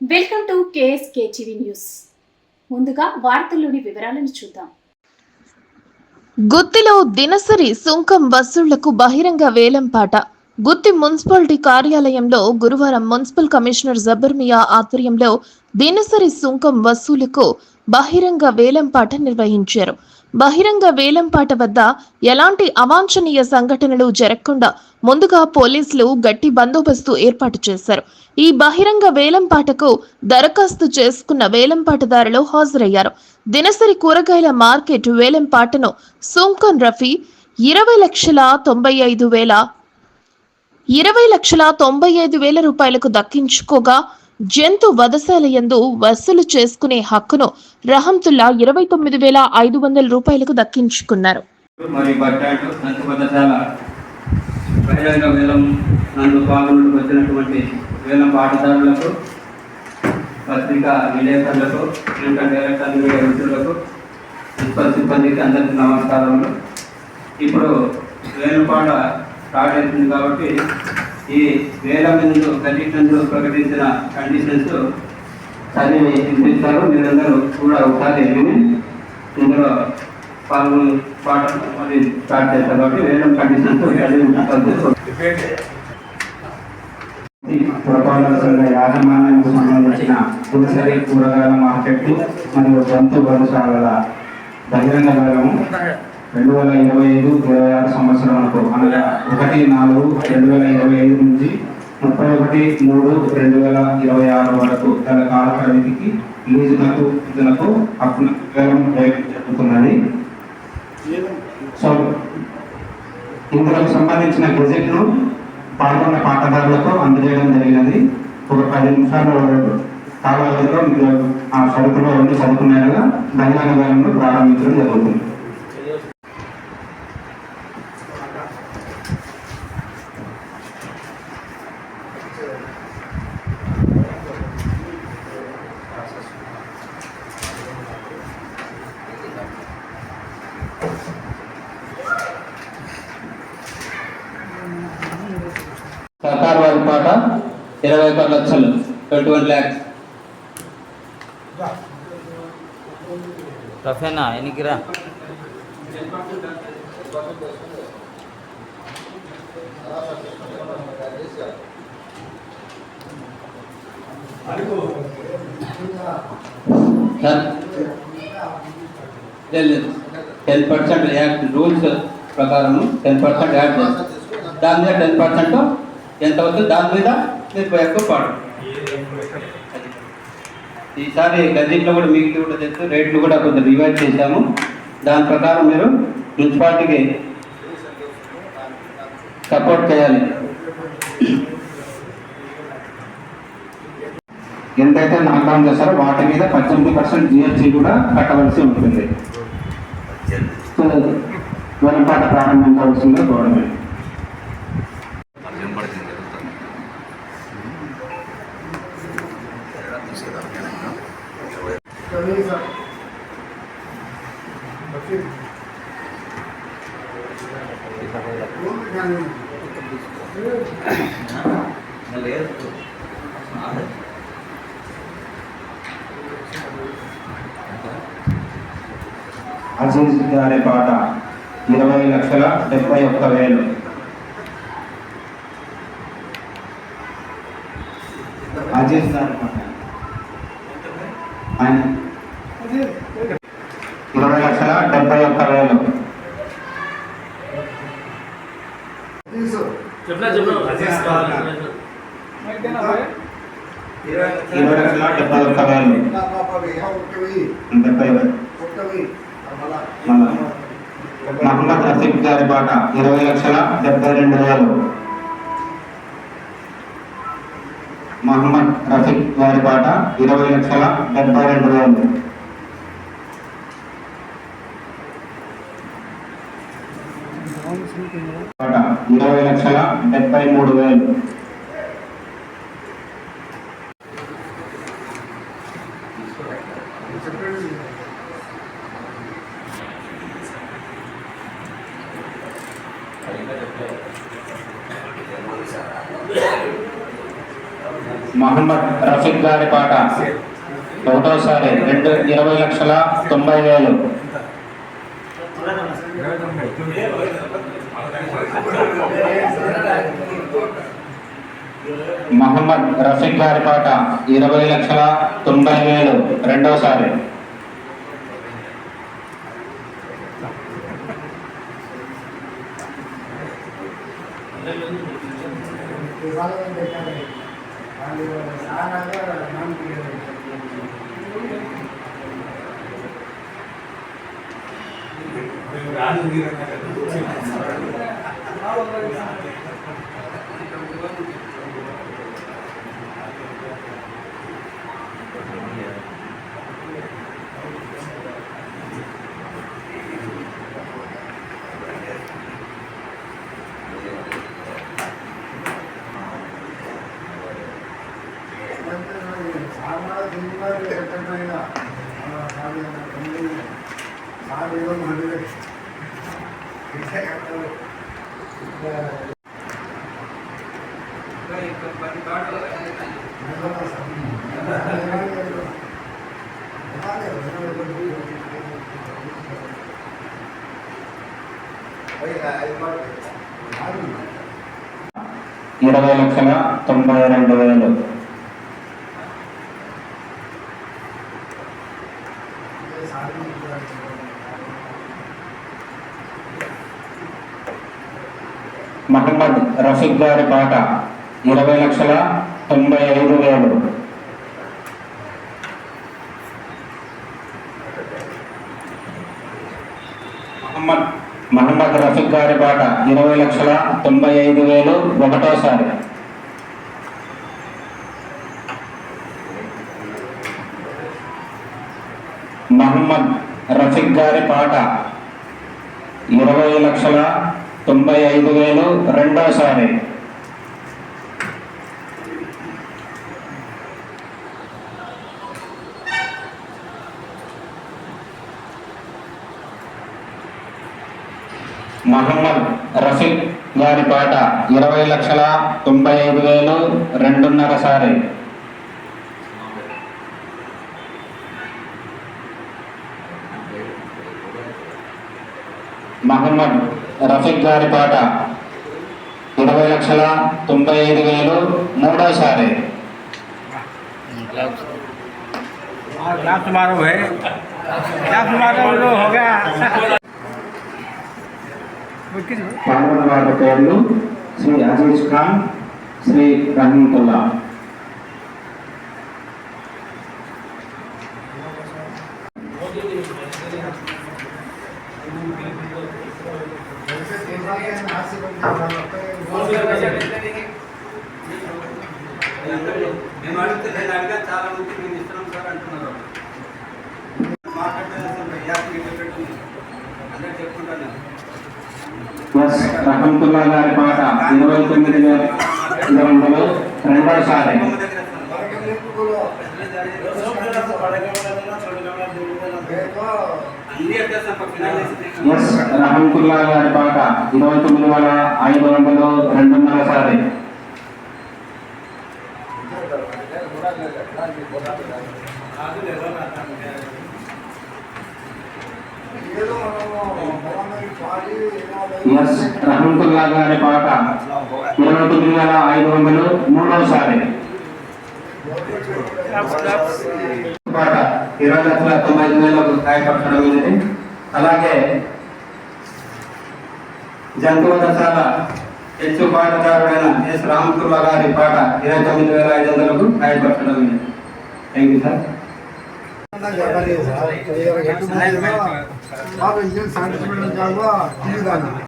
Welcome to KSK TV news. ముందుగా వార్తల్లోని వివరాలను చూద్దాం. గుత్తిలో దినసరి సుంకం వసూళ్ళకు బహిరంగ వేలంపాట. గుత్తి మున్సిపాలిటీ కార్యాలయంలో గురువారం మున్సిపల్ కమిషనర్ జబర్మియా ఆధ్వర్యంలో దినసరి సుంకం వసూలుకు బహిరంగ వేలంపాట నిర్వహించారు. బహిరంగ వేలంపాట వద్ద ఎలాంటి అవాంఛనీయ సంఘటనలు జరగకుండా ముందుగా పోలీసులు గట్టి బందోబస్తు ఏర్పాటు చేశారు. ఈ బహిరంగ వేలంపాటకు దరఖాస్తు చేసుకున్న వేలంపాటదారులు హాజరయ్యారు. దినసరి కూరగాయల మార్కెట్ వేలంపాటను సుంకన్ రఫీ ఇరవై లక్షల తొంభై ఐదు వేల ఇరవై లక్షల తొంభై ఐదు వేల రూపాయలకు దక్కించుకోగా జంతు వధశాల యందు వసూలు చేసుకునే హక్కును రహంతుల్లా ఇరవై తొమ్మిది వేల ఐదు వందల రూపాయలకు దక్కించుకున్నారు. పత్రికా విలేకరులకు ఇంకా డైరెక్టర్ మీడియా మిత్రులకు సిబ్బందికి అందరికీ నమస్కారములు. ఇప్పుడు వేణుపాడ స్టార్ట్ అవుతుంది కాబట్టి ఈ వేల ముందు కండిషన్స్ ప్రకటించిన కండిషన్స్ చదివి వినిపిస్తారు మీరందరూ కూడా ఒకసారి విని ఇందులో పాల్గొని పాట మరి స్టార్ట్ చేస్తారు కాబట్టి వేల కండిషన్స్ పురపాలక సంఘ యాజమాన్యానికి సంబంధించిన దినసరి కూరగాయల మార్కెట్ మరియు జంతు గొడవశాలల బహిరంగ భాగము రెండు వేల ఇరవై ఐదు ఇరవై ఆరు సంవత్సరాలకు అనగా ఒకటి నాలుగు రెండు వేల ఇరవై ఐదు నుంచి ముప్పై ఒకటి మూడు రెండు వేల ఇరవై ఆరు వరకు గల కాల పరిమితికి లీజులకు ఇతరులకు హక్కు జరుగుతున్నది. సో ఇందులో సంబంధించిన గెజెట్ను పాల్గొన్న పాటదారులకు అందజేయడం జరిగినది. ఒక పది నిమిషాల కాల మీరు ఆ సరుకులో ఉండి చదువుకున్నారుగా బహిరంగ ప్రారంభించడం జరుగుతుంది సర్కార్ వారి పాట. ఇరవై ఒక లక్షలు. ట్వంటీ వన్ ల్యాక్స్ రఫేనా ఎనికిరా sir ten percent act rules ప్రకారం టెన్ పర్సెంట్ యాడ్ చేస్తారు దాని మీద టెన్ పర్సెంట్ ఎంత అవుతుంది? దాని మీద మీరు ఎక్కువ పాడు. ఈసారి గజెట్లో కూడా మీకు కూడా తెచ్చు రేట్లు కూడా కొంచెం రివైజ్ చేశాము. దాని ప్రకారం మీరు మున్సిపాలిటీకి సపోర్ట్ చేయాలి. ఎంతైతే నాకాం చేస్తారో వాటి మీద పద్దెనిమిది పర్సెంట్ జిఎస్టీ కూడా కట్టవలసి ఉంటుంది. సో వేలంపాట ప్రారంభించవలసిందిగా అజీజ్ అనే పాట ఇరవై లక్షల డెబ్బై ఒక్క వేలు. అజీజ్ గారి పాట ఆయన ఇరవై లక్షల డెబ్బై ఒక్క వేలు ఇరవై లక్షల డెబ్బై ఒక్క వేలు డెబ్బై మహమ్మద్ రఫీక్ గారి పాట ఇరవై లక్షల డెబ్బై రెండు వేలు. మహమ్మద్ రఫీక్ గారి పాట ఇరవై లక్షల డెబ్బై రెండు వేలు. ఇరవై లక్షల డెబ్బై మూడు వేలు. మహమ్మద్ రఫీక్ గారి పాట. ఒకటోసారి రెండు ఇరవై లక్షల తొంభై వేలు. మహమ్మద్ రఫీక్ గారి పాట ఇరవై లక్షల తొంభై వేలు. రెండోసారి. ದೇವಾಲಯ ಬೇಕಾದ್ರೆ ಅಲ್ಲಿ ಸಾರಾಗ ನಂಬಿಕೆ ರಾಜಗಿರ ఇరవై లక్షల తొంభై రెండు వేలు మహమ్మద్ రఫీక్ గారి పాట ఇరవై లక్షల తొంభై ఐదు వేలు. మహమ్మద్ మహమ్మద్ రఫీక్ గారి పాట ఇరవై లక్షల తొంభై ఐదు వేలు ఒకటోసారి. మహమ్మద్ రఫీక్ గారి పాట ఇరవై లక్షల తొంభై ఐదు వేలు రెండోసారి. మహమ్మద్ రఫీక్ గారి పాట ఇరవై లక్షల తొంభై ఐదు వేలు రెండున్నర సారి మహమ్మద్ రఫీక్ గారి పాట. ఇరవై లక్షల తొంభై ఐదు వేలు మూడోసారి. పాల్గొన్న వారి పేర్లు శ్రీ అజీజ్ ఖాన్ శ్రీ రహమతుల్లా రహంతుల్లా గారి పాట ఇరవై తొమ్మిది వేల ఐదు వందలు రెండోసారి అన్ని ఎస్ రహంతుల్లా గారి పాట ఇరవై తొమ్మిది వేల ఐదు వందలు రెండున్నర సారి. ఎస్ రహమతుల్లా గారి పాట ఇరవై తొమ్మిది వేల ఐదు వందలు మూడవసారి పాట ఇరవై లక్షల తొంభై ఐదు వేలకు గాయపరచడం అనేది అలాగే జంతువు దశాల హెచ్చు పాటదారుడైన ఎస్ రామతుల్లా గారి పాట ఇరవై తొమ్మిది వేల ఐదు వందలకు గాయపరచడం అనేది థ్యాంక్ యూ సార్ బాబు ఇంకేం సాటిస్ఫైడ్ కాదు టీవీ